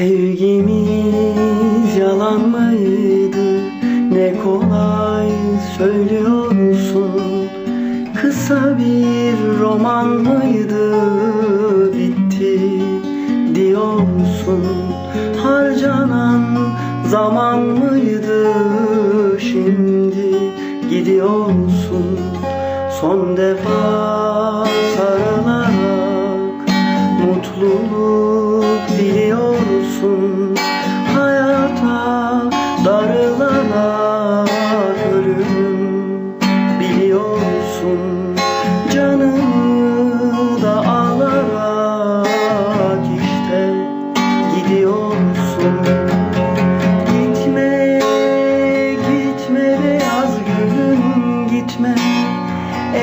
Sevgimiz yalan mıydı? Ne kolay söylüyorsun Kısa bir roman mıydı? Bitti diyorsun Harcanan zaman mıydı? Şimdi gidiyorsun Son defa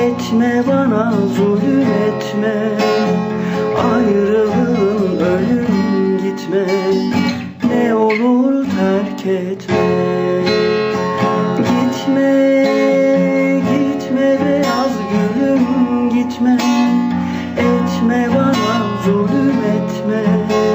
Etme bana zulüm etme Ayrılığın ölüm gitme. Ne olur terk etme. Gitme, gitme beyaz gülüm gitme. Etme bana zulüm etme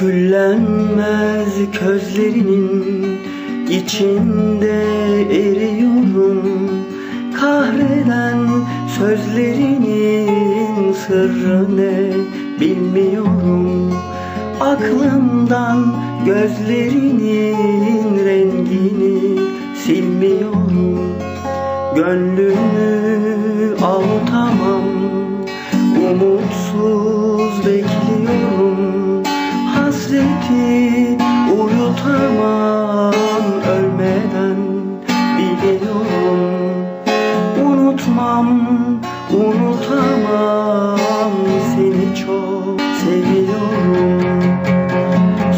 Küllenmez közlerinin içinde eriyorum. Kahreden sözlerinin sırrı ne bilmiyorum. Aklımdan gözlerinin rengini silmiyorum. Gönlümü unutamam Seni çok seviyorum.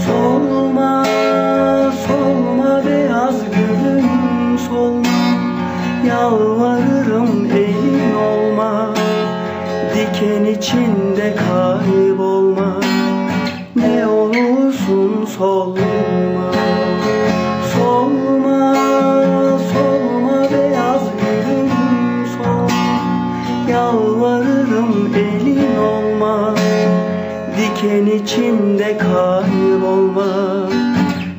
Solma, solma beyaz gülüm solma. Yalvarırım elin olma Diken içinde kaybolma. Ne olursun Solma, Diken içinde kaybolma.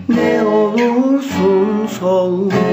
Ne olursun solma